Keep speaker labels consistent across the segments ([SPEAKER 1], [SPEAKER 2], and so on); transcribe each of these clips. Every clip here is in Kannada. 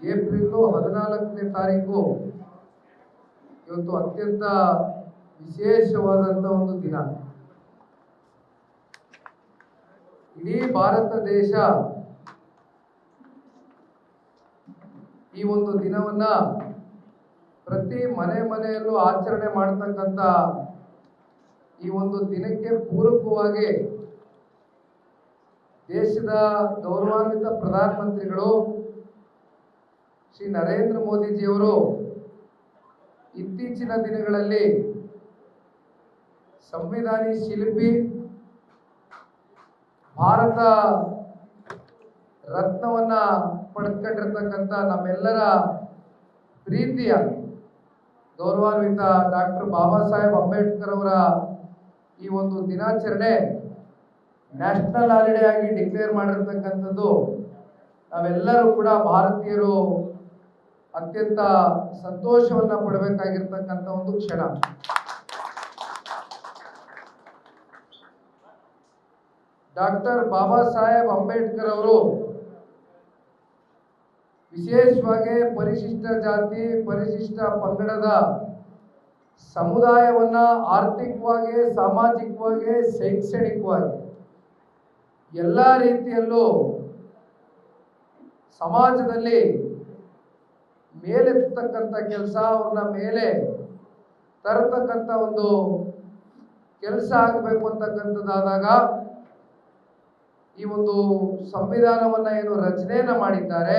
[SPEAKER 1] ಏಪ್ರಿಲ್ ಹದಿನಾಲ್ಕನೇ ತಾರೀಕು ಇವತ್ತು ಅತ್ಯಂತ ವಿಶೇಷವಾದಂಥ ಒಂದು ದಿನ. ಇಡೀ ಭಾರತ ದೇಶ ಈ ಒಂದು ದಿನವನ್ನ ಪ್ರತಿ ಮನೆ ಮನೆಯಲ್ಲೂ ಆಚರಣೆ ಮಾಡ್ತಕ್ಕಂಥ ಈ ಒಂದು ದಿನಕ್ಕೆ ಪೂರಕವಾಗಿ ದೇಶದ ಗೌರವಾನ್ವಿತ ಪ್ರಧಾನಮಂತ್ರಿಗಳು ಶ್ರೀ ನರೇಂದ್ರ ಮೋದಿಜಿಯವರು ಇತ್ತೀಚಿನ ದಿನಗಳಲ್ಲಿ ಸಂವಿಧಾನಿ ಶಿಲ್ಪಿ, ಭಾರತ ರತ್ನವನ್ನ ಪಡ್ಕೊಂಡಿರ್ತಕ್ಕಂಥ ನಮ್ಮೆಲ್ಲರ ಪ್ರೀತಿಯ ಗೌರವಾನ್ವಿತ ಡಾಕ್ಟರ್ ಬಾಬಾ ಸಾಹೇಬ್ ಅಂಬೇಡ್ಕರ್ ಅವರ ಈ ಒಂದು ದಿನಾಚರಣೆ ನ್ಯಾಷನಲ್ ಹಾಲಿಡೇ ಆಗಿ ಡಿಕ್ಲೇರ್ ಮಾಡಿರ್ತಕ್ಕಂಥದ್ದು, ನಾವೆಲ್ಲರೂ ಕೂಡ ಭಾರತೀಯರು ಅತ್ಯಂತ ಸಂತೋಷವನ್ನು ಪಡಬೇಕಾಗಿರ್ತಕ್ಕಂಥ ಒಂದು ಕ್ಷಣ. ಡಾಕ್ಟರ್ ಬಾಬಾ ಸಾಹೇಬ್ ಅಂಬೇಡ್ಕರ್ ಅವರು ವಿಶೇಷವಾಗಿ ಪರಿಶಿಷ್ಟ ಜಾತಿ, ಪರಿಶಿಷ್ಟ ಪಂಗಡದ ಸಮುದಾಯವನ್ನ ಆರ್ಥಿಕವಾಗಿ, ಸಾಮಾಜಿಕವಾಗಿ, ಶೈಕ್ಷಣಿಕವಾಗಿ ಎಲ್ಲ ರೀತಿಯಲ್ಲೂ ಸಮಾಜದಲ್ಲಿ ಮೇಲೆತ್ತಕ್ಕಂಥ ಕೆಲಸ ಅವ್ರನ್ನ ಮೇಲೆ ತರತಕ್ಕಂಥ ಒಂದು ಕೆಲಸ ಆಗಬೇಕು ಅಂತಕ್ಕಂಥದ್ದಾದಾಗ ಈ ಒಂದು ಸಂವಿಧಾನವನ್ನ ಏನು ರಚನೆಯನ್ನ ಮಾಡಿದ್ದಾರೆ.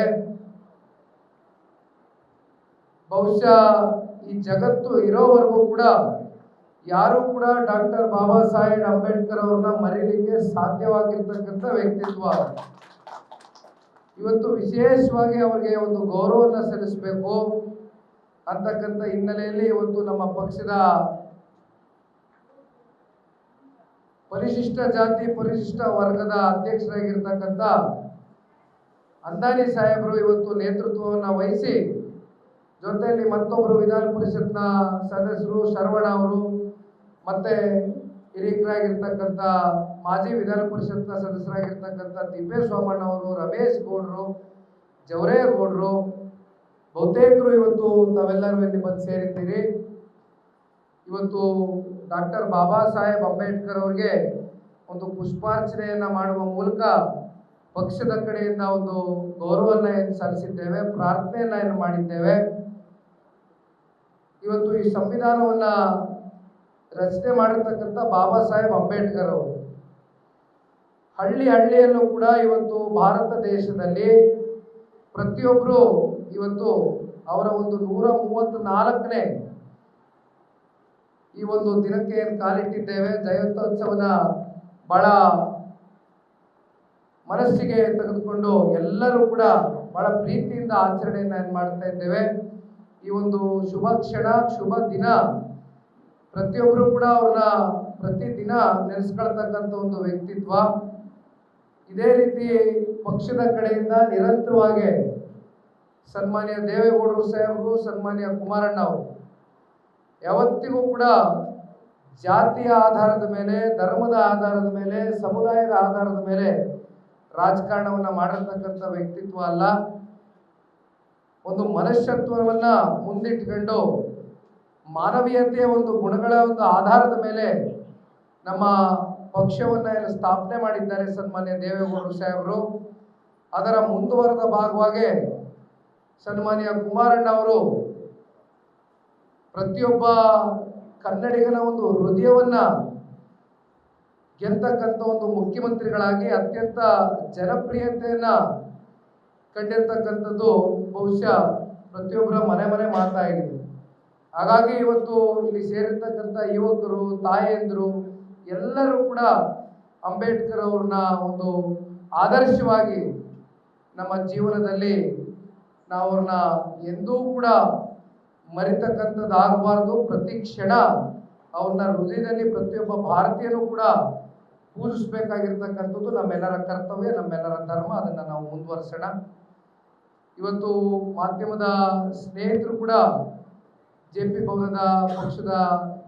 [SPEAKER 1] ಬಹುಶಃ ಈ ಜಗತ್ತು ಇರೋವರೆಗೂ ಕೂಡ ಯಾರು ಕೂಡ ಡಾಕ್ಟರ್ ಬಾಬಾ ಸಾಹೇಬ್ ಅಂಬೇಡ್ಕರ್ ಅವ್ರನ್ನ ಮರೀಲಿಕ್ಕೆ ಸಾಧ್ಯವಾಗಿರ್ತಕ್ಕಂಥ ವ್ಯಕ್ತಿತ್ವ. ಇವತ್ತು ವಿಶೇಷವಾಗಿ ಅವರಿಗೆ ಒಂದು ಗೌರವವನ್ನು ಸಲ್ಲಿಸಬೇಕು ಅಂತಕ್ಕಂಥ ಹಿನ್ನೆಲೆಯಲ್ಲಿ ಇವತ್ತು ನಮ್ಮ ಪಕ್ಷದ ಪರಿಶಿಷ್ಟ ಜಾತಿ, ಪರಿಶಿಷ್ಟ ವರ್ಗದ ಅಧ್ಯಕ್ಷರಾಗಿರ್ತಕ್ಕಂಥ ಅಂದಾನಿ ಸಾಹೇಬರು ಇವತ್ತು ನೇತೃತ್ವವನ್ನು ವಹಿಸಿ, ಜೊತೆಯಲ್ಲಿ ಮತ್ತೊಬ್ಬರು ವಿಧಾನ ಪರಿಷತ್ನ ಸದಸ್ಯರು ಶರವಣ ಅವರು, ಮತ್ತೆ ಹಿರಿಯರಾಗಿರ್ತಕ್ಕಂಥ ಮಾಜಿ ವಿಧಾನ ಪರಿಷತ್ನ ಸದಸ್ಯರಾಗಿರ್ತಕ್ಕಂಥ ತಿಪ್ಪೇಶ್ ಸೋಮಣ್ಣ ಅವರು, ರಮೇಶ್ ಗೌಡ್ರು ಜವರೇಗೌಡರು ಬಹುತೇಕರು ಇವತ್ತು ತಾವೆಲ್ಲರೂ ಇಲ್ಲಿ ಬಂದು ಸೇರಿದ್ದೀರಿ. ಇವತ್ತು ಡಾಕ್ಟರ್ ಬಾಬಾ ಸಾಹೇಬ್ ಅಂಬೇಡ್ಕರ್ ಅವ್ರಿಗೆ ಒಂದು ಪುಷ್ಪಾರ್ಚನೆಯನ್ನ ಮಾಡುವ ಮೂಲಕ ಪಕ್ಷದ ಕಡೆಯಿಂದ ಒಂದು ಗೌರವವನ್ನು ಏನು ಸಲ್ಲಿಸಿದ್ದೇವೆ, ಪ್ರಾರ್ಥನೆಯನ್ನು ಏನು ಮಾಡಿದ್ದೇವೆ. ಇವತ್ತು ಈ ಸಂವಿಧಾನವನ್ನ ರಚನೆ ಮಾಡಿರ್ತಕ್ಕಂಥ ಬಾಬಾ ಸಾಹೇಬ್ ಅಂಬೇಡ್ಕರ್ ಅವರು. ಹಳ್ಳಿ ಹಳ್ಳಿಯಲ್ಲೂ ಕೂಡ ಇವತ್ತು ಭಾರತ ದೇಶದಲ್ಲಿ ಪ್ರತಿಯೊಬ್ಬರು ಇವತ್ತು ಅವರ ಒಂದು ನೂರ ಮೂವತ್ತ್ ನಾಲ್ಕನೇ ಈ ಒಂದು ದಿನಕ್ಕೆ ಏನು ಕಾಲಿಟ್ಟಿದ್ದೇವೆ? ಜಯಂತ್ಯೋತ್ಸವದ ಬಹಳ ಮನಸ್ಸಿಗೆ ತೆಗೆದುಕೊಂಡು ಎಲ್ಲರೂ ಕೂಡ ಬಹಳ ಪ್ರೀತಿಯಿಂದ ಆಚರಣೆಯನ್ನು ಏನು ಮಾಡ್ತಾ ಇದ್ದೇವೆ? ಈ ಒಂದು ಶುಭ ಕ್ಷಣ, ಶುಭ ದಿನ ಪ್ರತಿಯೊಬ್ಬರು ಕೂಡ ಅವ್ರನ್ನ ಪ್ರತಿದಿನ ನೆನೆಸ್ಕೊಳ್ತಕ್ಕಂಥ ಒಂದು ವ್ಯಕ್ತಿತ್ವ. ಇದೇ ರೀತಿ ಪಕ್ಷದ ಕಡೆಯಿಂದ ನಿರಂತರವಾಗಿ ಸನ್ಮಾನ್ಯ ದೇವೇಗೌಡರು ಸಾಹೇಬರು, ಸನ್ಮಾನ್ಯ ಕುಮಾರಣ್ಣ ಅವರು, ಯಾವತ್ತಿಗೂ ಕೂಡ ಜಾತಿಯ ಆಧಾರದ ಮೇಲೆ, ಧರ್ಮದ ಆಧಾರದ ಮೇಲೆ, ಸಮುದಾಯದ ಆಧಾರದ ಮೇಲೆ ರಾಜಕಾರಣವನ್ನು ಮಾಡಿರ್ತಕ್ಕಂಥ ವ್ಯಕ್ತಿತ್ವ ಅಲ್ಲ. ಒಂದು ಮನುಷ್ಯತ್ವವನ್ನ ಮುಂದಿಟ್ಕೊಂಡು ಮಾನವೀಯತೆಯ ಒಂದು ಗುಣಗಳ ಒಂದು ಆಧಾರದ ಮೇಲೆ ನಮ್ಮ ಪಕ್ಷವನ್ನ ಸ್ಥಾಪನೆ ಮಾಡಿದ್ದಾರೆ ಸನ್ಮಾನ್ಯ ದೇವೇಗೌಡರು ಸಾಹೇಬರು. ಅದರ ಮುಂದುವರೆದ ಭಾಗವಾಗಿ ಸನ್ಮಾನ್ಯ ಕುಮಾರಣ್ಣ ಅವರು ಪ್ರತಿಯೊಬ್ಬ ಕನ್ನಡಿಗನ ಒಂದು ಹೃದಯವನ್ನ ಗೆಲ್ತಕ್ಕಂಥ ಒಂದು ಮುಖ್ಯಮಂತ್ರಿಗಳಾಗಿ ಅತ್ಯಂತ ಜನಪ್ರಿಯತೆಯನ್ನ ಕಂಡಿರ್ತಕ್ಕಂಥದ್ದು ಬಹುಶಃ ಪ್ರತಿಯೊಬ್ಬರ ಮನೆ ಮನೆ ಮಾತಾಗಿದೆ ಹಾಗಾಗಿ ಇವತ್ತು ಇಲ್ಲಿ ಸೇರಿರ್ತಕ್ಕಂಥ ಯುವಕರು ತಾಯಿಯಂದರು ಎಲ್ಲರೂ ಕೂಡ ಅಂಬೇಡ್ಕರ್ ಅವ್ರನ್ನ ಒಂದು ಆದರ್ಶವಾಗಿ ನಮ್ಮ ಜೀವನದಲ್ಲಿ ನಾವು ಅವ್ರನ್ನ ಎಂದೂ ಕೂಡ ಮರಿತಕ್ಕಂಥದ್ದಾಗಬಾರ್ದು. ಪ್ರತಿ ಕ್ಷಣ ಅವ್ರನ್ನ ಹೃದಯದಲ್ಲಿ ಪ್ರತಿಯೊಬ್ಬ ಭಾರತೀಯನೂ ಕೂಡ ಪೂಜಿಸ್ಬೇಕಾಗಿರ್ತಕ್ಕಂಥದ್ದು ನಮ್ಮೆಲ್ಲರ ಕರ್ತವ್ಯ, ನಮ್ಮೆಲ್ಲರ ಧರ್ಮ. ಅದನ್ನು ನಾವು ಮುಂದುವರ್ಸೋಣ. ಇವತ್ತು ಮಾಧ್ಯಮದ ಸ್ನೇಹಿತರು ಕೂಡ ಜೆ ಪಿ ಭವನದ ಪಕ್ಷದ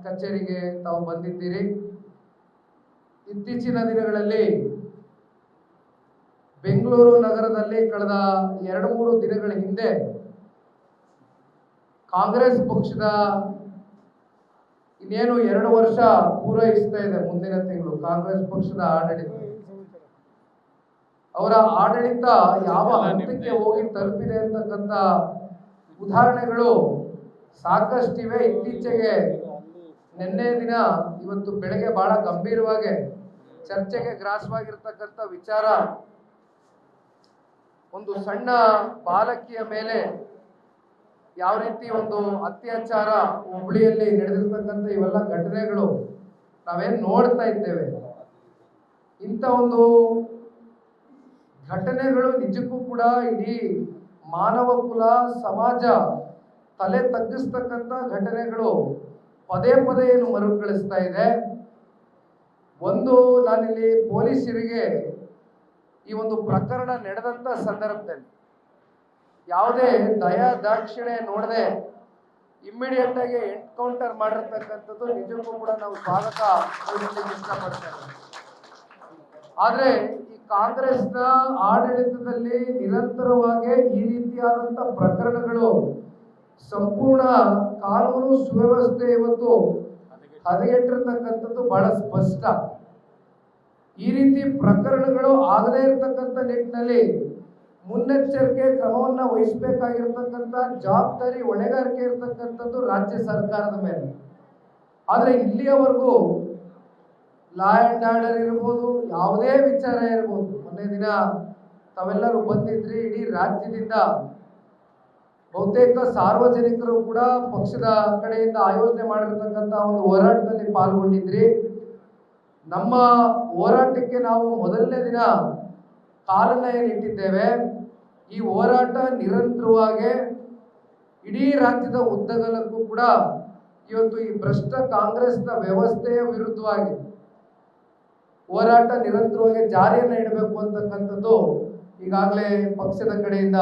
[SPEAKER 1] ಕಚೇರಿಗೆ ತಾವು ಬಂದಿದ್ದೀರಿ. ಇತ್ತೀಚಿನ ದಿನಗಳಲ್ಲಿ ಬೆಂಗಳೂರು ನಗರದಲ್ಲಿ ಕಳೆದ ಎರಡು ಮೂರು ದಿನಗಳ ಹಿಂದೆ ಕಾಂಗ್ರೆಸ್ ಪಕ್ಷದ ಇನ್ನೇನು ಎರಡು ವರ್ಷ ಪೂರೈಸ್ತಾ ಇದೆ ಮುಂದಿನ ತಿಂಗಳು ಕಾಂಗ್ರೆಸ್ ಪಕ್ಷದ ಆಡಳಿತ. ಅವರ ಆಡಳಿತ ಯಾವ ಹಂತಕ್ಕೆ ಹೋಗಿ ತಲುಪಿದೆ ಅಂತಕ್ಕಂಥ ಉದಾಹರಣೆಗಳು ಸಾಕಷ್ಟಿವೆ ಇತ್ತೀಚೆಗೆ. ನಿನ್ನೆ ದಿನ ಇವತ್ತು ಬೆಳಗ್ಗೆ ಬಹಳ ಗಂಭೀರವಾಗಿ ಚರ್ಚೆಗೆ ಗ್ರಾಸವಾಗಿರ್ತಕ್ಕಂಥ ವಿಚಾರ. ಒಂದು ಸಣ್ಣ ಬಾಲಕಿಯ ಮೇಲೆ ಯಾವ ರೀತಿ ಒಂದು ಅತ್ಯಾಚಾರ ಹುಬ್ಳಿಯಲ್ಲಿ ನಡೆದಿರ್ತಕ್ಕಂಥ ಇವೆಲ್ಲ ಘಟನೆಗಳು ನಾವೇನ್ ನೋಡ್ತಾ ಇದ್ದೇವೆ. ಇಂಥ ಒಂದು ಘಟನೆಗಳು ನಿಜಕ್ಕೂ ಕೂಡ ಇಡೀ ಮಾನವ ಕುಲ ಸಮಾಜ ತಲೆ ತಗ್ಗಿಸ್ತಕ್ಕಂಥ ಘಟನೆಗಳು ಪದೇ ಪದೇ ಏನು ಮರುಕಳಿಸ್ತಾ ಇದೆ. ಒಂದು ನಾನಿಲ್ಲಿ ಪೊಲೀಸರಿಗೆ ಈ ಒಂದು ಪ್ರಕರಣ ನಡೆದಂಥ ಸಂದರ್ಭದಲ್ಲಿ ಯಾವುದೇ ದಯಾ ದಾಕ್ಷಿಣ್ಯ ನೋಡದೆ ಇಮ್ಮಿಡಿಯೇಟ್ ಆಗಿ ಎನ್ಕೌಂಟರ್ ಮಾಡಿರ್ತಕ್ಕಂಥದ್ದು ನಿಜಕ್ಕೂ ಕೂಡ ನಾವು ಸ್ವಾಗತ ಇಷ್ಟಪಡ್ತೇವೆ ಆದರೆ ಈ ಕಾಂಗ್ರೆಸ್ನ ಆಡಳಿತದಲ್ಲಿ ನಿರಂತರವಾಗಿ ಈ ರೀತಿಯಾದಂತ ಪ್ರಕರಣಗಳು ಸಂಪೂರ್ಣ ಕಾನೂನು ಸುವ್ಯವಸ್ಥೆ ಇವತ್ತು ಹದಗೆಟ್ಟಿರ್ತಕ್ಕಂಥದ್ದು ಬಹಳ ಸ್ಪಷ್ಟ. ಈ ರೀತಿ ಪ್ರಕರಣಗಳು ಆಗದೇ ಇರತಕ್ಕಂಥ ನಿಟ್ಟಿನಲ್ಲಿ ಮುನ್ನೆಚ್ಚರಿಕೆ ಕ್ರಮವನ್ನ ವಹಿಸಬೇಕಾಗಿರ್ತಕ್ಕಂಥ ಜವಾಬ್ದಾರಿ ಹೊಣೆಗಾರಿಕೆ ಇರತಕ್ಕಂಥದ್ದು ರಾಜ್ಯ ಸರ್ಕಾರದ ಮೇಲೆ. ಆದರೆ ಇಲ್ಲಿಯವರೆಗೂ ಲಾ ಅಂಡ್ ಆರ್ಡರ್ ಇರ್ಬೋದು, ಯಾವುದೇ ವಿಚಾರ ಇರ್ಬೋದು, ಮೊನ್ನೆ ದಿನ ತಾವೆಲ್ಲರೂ ಬಂದಿದ್ರಿ, ಇಡೀ ರಾಜ್ಯದಿಂದ ಬಹುತೇಕ ಸಾರ್ವಜನಿಕರು ಕೂಡ ಪಕ್ಷದ ಕಡೆಯಿಂದ ಆಯೋಜನೆ ಮಾಡಿರ್ತಕ್ಕಂಥ ಒಂದು ಹೋರಾಟದಲ್ಲಿ ಪಾಲ್ಗೊಂಡಿದ್ರಿ. ನಮ್ಮ ಹೋರಾಟಕ್ಕೆ ನಾವು ಮೊದಲನೇ ದಿನ ಕಾಲನ್ನ ಏನು ಇಟ್ಟಿದ್ದೇವೆ? ಈ ಹೋರಾಟ ನಿರಂತರವಾಗಿ ಇಡೀ ರಾಜ್ಯದ ಉದ್ದಗಲಕ್ಕೂ ಕೂಡ ಇವತ್ತು ಈ ಭ್ರಷ್ಟ ಕಾಂಗ್ರೆಸ್ನ ವ್ಯವಸ್ಥೆಯ ವಿರುದ್ಧವಾಗಿ ಹೋರಾಟ ನಿರಂತರವಾಗಿ ಜಾರಿಯನ್ನ ಇಡಬೇಕು ಅಂತಕ್ಕಂಥದ್ದು ಈಗಾಗಲೇ ಪಕ್ಷದ ಕಡೆಯಿಂದ